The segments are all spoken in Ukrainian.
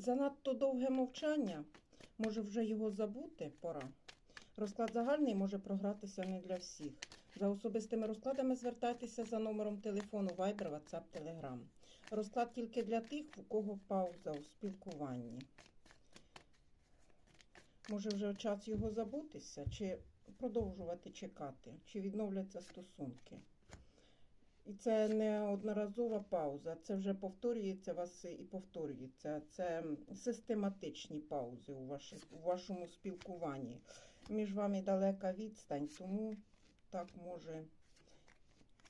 Занадто довге мовчання. Може вже його забути пора. Розклад загальний може програтися не для всіх. За особистими розкладами звертайтеся за номером телефону Viber, WhatsApp, Telegram. Розклад тільки для тих, у кого пауза у спілкуванні. Може вже час його забутися, чи продовжувати чекати, чи відновляться стосунки. І це не одноразова пауза, це вже повторюється вас і повторюється. Це систематичні паузи у, у вашому спілкуванні. Між вами далека відстань, тому так може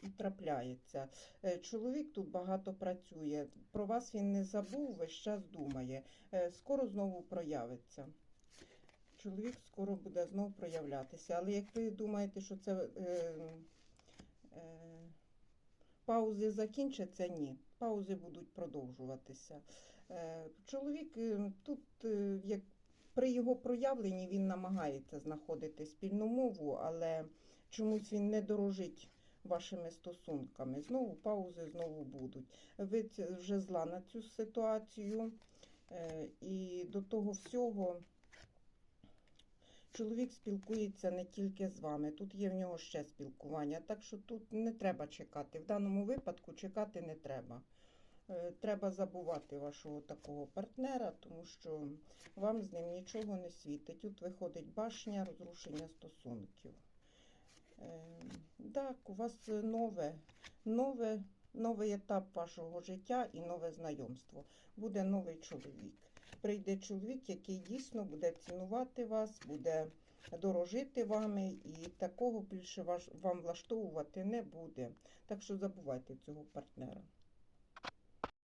і трапляється. Е, Чоловік тут багато працює. Про вас він не забув, весь час думає. Е, Скоро знову проявиться. Чоловік скоро буде знову проявлятися. Але як ви думаєте, що це е, е, паузи закінчаться, ні. Паузи будуть продовжуватися. Е, чоловік е, тут, е, як при його проявленні, він намагається знаходити спільну мову, але чомусь він не дорожить вашими стосунками. Знову паузи знову будуть. Ви вже зла на цю ситуацію. І до того всього чоловік спілкується не тільки з вами, тут є в нього ще спілкування, так що тут не треба чекати. В даному випадку чекати не треба. Е, Треба забувати вашого такого партнера, тому що вам з ним нічого не світить. Тут виходить башня розрушення стосунків. Е, Так, у вас нове, нове, новий етап вашого життя і нове знайомство. Буде новий чоловік. Прийде чоловік, який дійсно буде цінувати вас, буде дорожити вами, і такого більше вам влаштовувати не буде. Так що забувайте цього партнера.